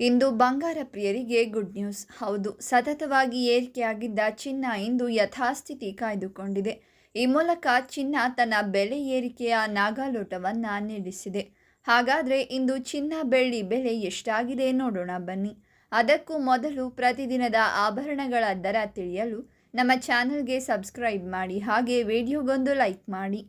ಇಂದು ಬಂಗಾರ ಪ್ರಿಯರಿಗೆ good news ಹೌದು, ಸತತವಾಗಿ ಏರಿಕೆಯಾಗಿದ್ದ ಚಿನ್ನ ಇಂದು ಯಥಾಸ್ಥಿತಿ ಕಾಯ್ದುಕೊಂಡಿದೆ. ಈ ಮೂಲಕ ಚಿನ್ನ ತನ್ನ ಬೆಲೆ ಏರಿಕೆಯ ನಾಗಾಲೋಟವನ್ನು ನಿಲ್ಲಿಸಿದೆ. ಹಾಗಾದರೆ ಇಂದು ಚಿನ್ನ ಬೆಳ್ಳಿ ಬೆಲೆ ಎಷ್ಟಾಗಿದೆ ನೋಡೋಣ ಬನ್ನಿ. ಅದಕ್ಕೂ ಮೊದಲು ಪ್ರತಿದಿನದ ಆಭರಣಗಳ ದರ ತಿಳಿಯಲು ನಮ್ಮ ಚಾನಲ್ಗೆ ಸಬ್ಸ್ಕ್ರೈಬ್ ಮಾಡಿ, ಹಾಗೆ ವಿಡಿಯೋಗೊಂದು ಲೈಕ್ ಮಾಡಿ.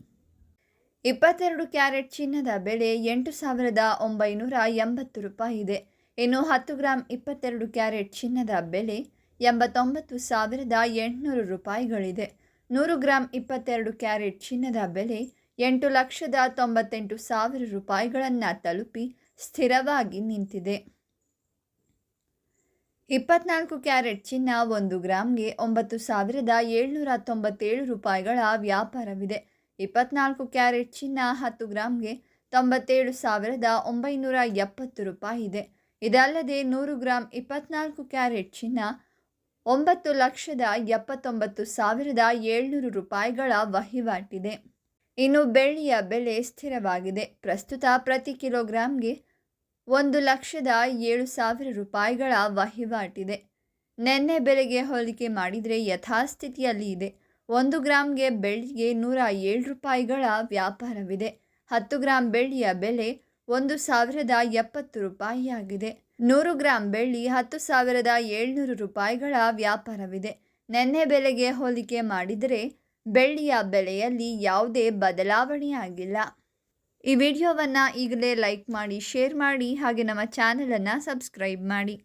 ಇಪ್ಪತ್ತೆರಡು ಕ್ಯಾರೆಟ್ ಚಿನ್ನದ ಬೆಲೆ ಎಂಟು ಸಾವಿರದ ಒಂಬೈನೂರ ಎಂಬತ್ತು ರೂಪಾಯಿ ಇದೆ. ಇನ್ನು ಹತ್ತು ಗ್ರಾಂ ಇಪ್ಪತ್ತೆರಡು ಕ್ಯಾರೆಟ್ ಚಿನ್ನದ ಬೆಲೆ ಎಂಬತ್ತೊಂಬತ್ತು ಸಾವಿರದ ಎಂಟುನೂರು ರೂಪಾಯಿಗಳಿದೆ. ನೂರು ಗ್ರಾಂ ಇಪ್ಪತ್ತೆರಡು ಕ್ಯಾರೆಟ್ ಚಿನ್ನದ ಬೆಲೆ ಎಂಟು ಲಕ್ಷದ ತೊಂಬತ್ತೆಂಟು ಸಾವಿರ ರೂಪಾಯಿಗಳನ್ನು ತಲುಪಿ ಸ್ಥಿರವಾಗಿ ನಿಂತಿದೆ. ಇಪ್ಪತ್ನಾಲ್ಕು ಕ್ಯಾರೆಟ್ ಚಿನ್ನ ಒಂದು ಗ್ರಾಮ್ಗೆ ಒಂಬತ್ತು ಸಾವಿರದ ಏಳ್ನೂರ ತೊಂಬತ್ತೇಳು ರೂಪಾಯಿಗಳ ವ್ಯಾಪಾರವಿದೆ. ಇಪ್ಪತ್ನಾಲ್ಕು ಕ್ಯಾರೆಟ್ ಚಿನ್ನ ಹತ್ತು ಗ್ರಾಮ್ಗೆ ತೊಂಬತ್ತೇಳು ಸಾವಿರದ ಒಂಬೈನೂರ ಎಪ್ಪತ್ತು ರೂಪಾಯಿ ಇದೆ ಇದಲ್ಲದೆ ನೂರು ಗ್ರಾಂ ಇಪ್ಪತ್ನಾಲ್ಕು ಕ್ಯಾರೆಟ್ ಚಿನ್ನ, ಒಂಬತ್ತು ಲಕ್ಷದ ಎಪ್ಪತ್ತೊಂಬತ್ತು ಸಾವಿರದ ಏಳ್ನೂರು ರೂಪಾಯಿಗಳ ವಹಿವಾಟಿದೆ. ಇನ್ನು ಬೆಳ್ಳಿಯ ಬೆಲೆ ಸ್ಥಿರವಾಗಿದೆ. ಪ್ರಸ್ತುತ ಪ್ರತಿ ಕಿಲೋಗ್ರಾಂಗೆ ಒಂದು ಲಕ್ಷದ ಏಳು ಸಾವಿರ ರೂಪಾಯಿಗಳ ವಹಿವಾಟಿದೆ. ನಿನ್ನೆ ಬೆಲೆಗೆ ಹೋಲಿಕೆ ಮಾಡಿದರೆ ಯಥಾಸ್ಥಿತಿಯಲ್ಲಿ ಇದೆ. ಒಂದು ಗ್ರಾಮ್ಗೆ ಬೆಳ್ಳಿಗೆ ನೂರ ಏಳು ರೂಪಾಯಿಗಳ ವ್ಯಾಪಾರವಿದೆ. ಹತ್ತು ಗ್ರಾಂ ಬೆಳ್ಳಿಯ ಬೆಲೆ ಒಂದು ಸಾವಿರದ ಎಪ್ಪತ್ತು ರೂಪಾಯಿಯಾಗಿದೆ. ನೂರು ಗ್ರಾಂ ಬೆಳ್ಳಿ ಹತ್ತು ಸಾವಿರದ ಏಳ್ನೂರು ರೂಪಾಯಿಗಳ ವ್ಯಾಪಾರವಿದೆ. ನೆನ್ನೆ ಬೆಲೆಗೆ ಹೋಲಿಕೆ ಮಾಡಿದರೆ ಬೆಳ್ಳಿಯ ಬೆಲೆಯಲ್ಲಿ ಯಾವುದೇ ಬದಲಾವಣೆಯಾಗಿಲ್ಲ. ಈ ವಿಡಿಯೋವನ್ನು ಈಗಲೇ ಲೈಕ್ ಮಾಡಿ, ಶೇರ್ ಮಾಡಿ, ಹಾಗೆ ನಮ್ಮ ಚಾನಲನ್ನು ಸಬ್ಸ್ಕ್ರೈಬ್ ಮಾಡಿ.